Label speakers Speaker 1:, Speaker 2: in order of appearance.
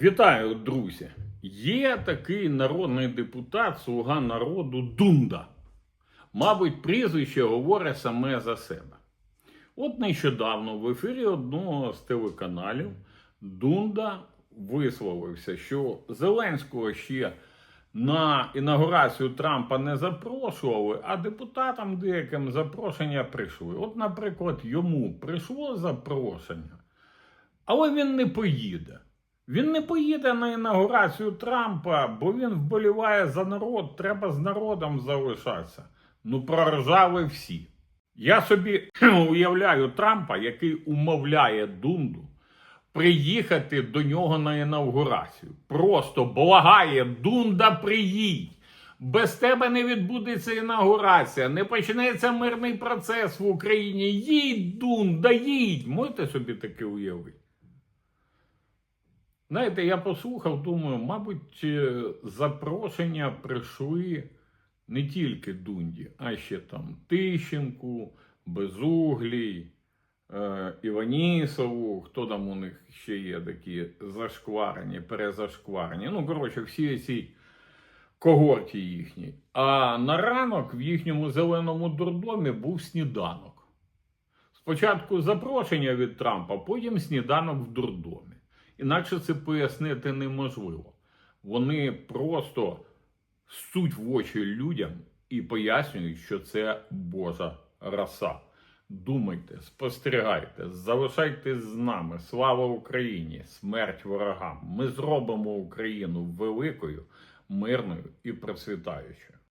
Speaker 1: Вітаю, друзі! Є такий народний депутат, слуга народу Дунда. Мабуть, прізвище говорить саме за себе. От нещодавно в ефірі одного з телеканалів Дунда висловився, що Зеленського ще на інаугурацію Трампа не запрошували, а депутатам деяким запрошення прийшли. От, наприклад, йому прийшло запрошення, але він не поїде. Він не поїде на інаугурацію Трампа, бо він вболіває за народ, треба з народом залишатися. Ну, проржали всі. Я собі уявляю Трампа, який умовляє Дунду приїхати до нього на інаугурацію. Просто благає, Дунда, приїдь. Без тебе не відбудеться інаугурація, не почнеться мирний процес в Україні. Їдь, Дунда, їдь. Можете собі таке уявити? Знаєте, я послухав, думаю, мабуть, е, запрошення прийшли не тільки Дунді, а ще там Тищенку, Безуглій, е, Іванісову, хто там у них ще є такі зашкварені, перезашкварені. Ну, коротше, всі ці когорті їхні. А на ранок в їхньому зеленому дурдомі був сніданок. Спочатку запрошення від Трампа, потім сніданок в дурдомі. Інакше це пояснити неможливо. Вони просто суть в очі людям і пояснюють, що це Божа раса. Думайте, спостерігайте, залишайтесь з нами. Слава Україні! Смерть ворогам! Ми зробимо Україну великою, мирною і процвітаючою.